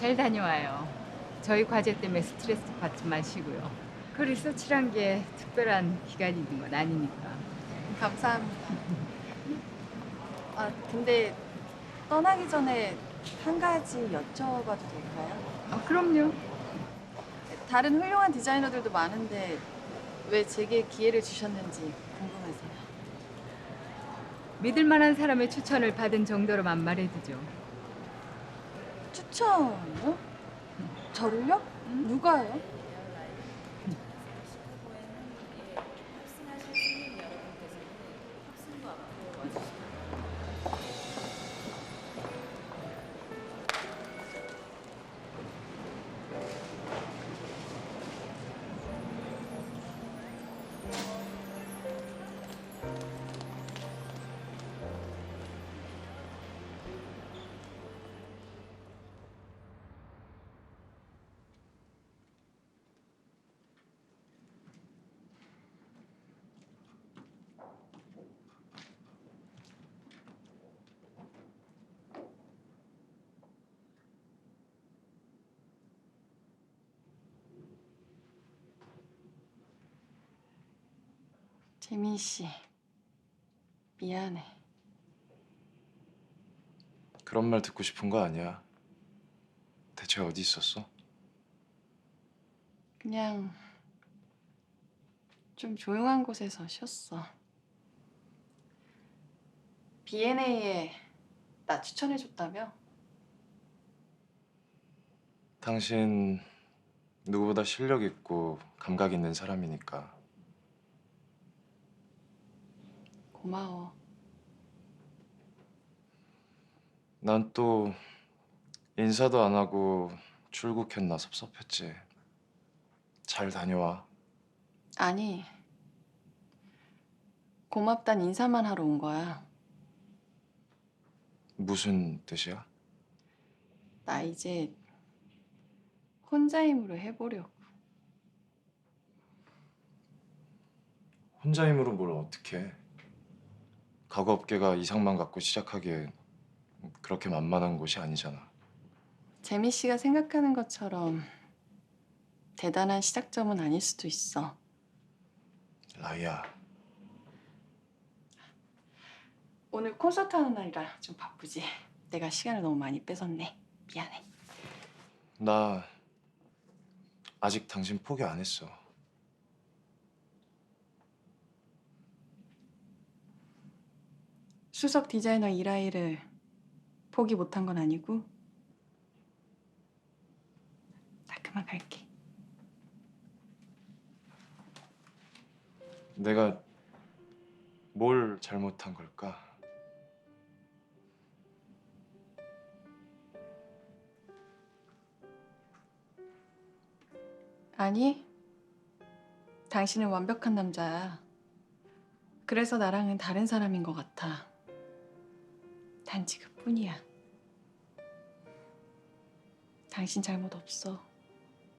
잘 다녀와요. 저희 과제 때문에 스트레스 받지 마시고요. 그 리서치란 게 특별한 기간이 있는 건 아니니까. 감사합니다. 아, 근데 떠나기 전에 한 가지 여쭤봐도 될까요? 아, 그럼요. 다른 훌륭한 디자이너들도 많은데 왜 제게 기회를 주셨는지 궁금해서요. 믿을 만한 사람의 추천을 받은 정도로만 말해두죠. 추천요? 저를요? 누가요? 재민 씨, 미안해. 그런 말 듣고 싶은 거 아니야. 대체 어디 있었어? 그냥 좀 조용한 곳에서 쉬었어. B&A에 나 추천해줬다며? 당신 누구보다 실력 있고 감각 있는 사람이니까 고마워. 난 또 인사도 안 하고 출국했나 섭섭했지. 잘 다녀와. 아니, 고맙단 인사만 하러 온 거야. 무슨 뜻이야? 나 이제 혼자 힘으로 해보려고. 혼자 힘으로 뭘 어떻게 해? 가구 업계가 이상만 갖고 시작하기에 그렇게 만만한 곳이 아니잖아. 재미 씨가 생각하는 것처럼 대단한 시작점은 아닐 수도 있어. 라이야, 오늘 콘서트 하는 날이라 좀 바쁘지. 내가 시간을 너무 많이 뺏었네. 미안해. 나 아직 당신 포기 안 했어. 수석 디자이너 이라이를 포기 못한 건 아니고 나 그만 갈게. 내가 뭘 잘못한 걸까? 아니, 당신은 완벽한 남자야. 그래서 나랑은 다른 사람인 것 같아. 단지 그뿐이야. 당신 잘못 없어.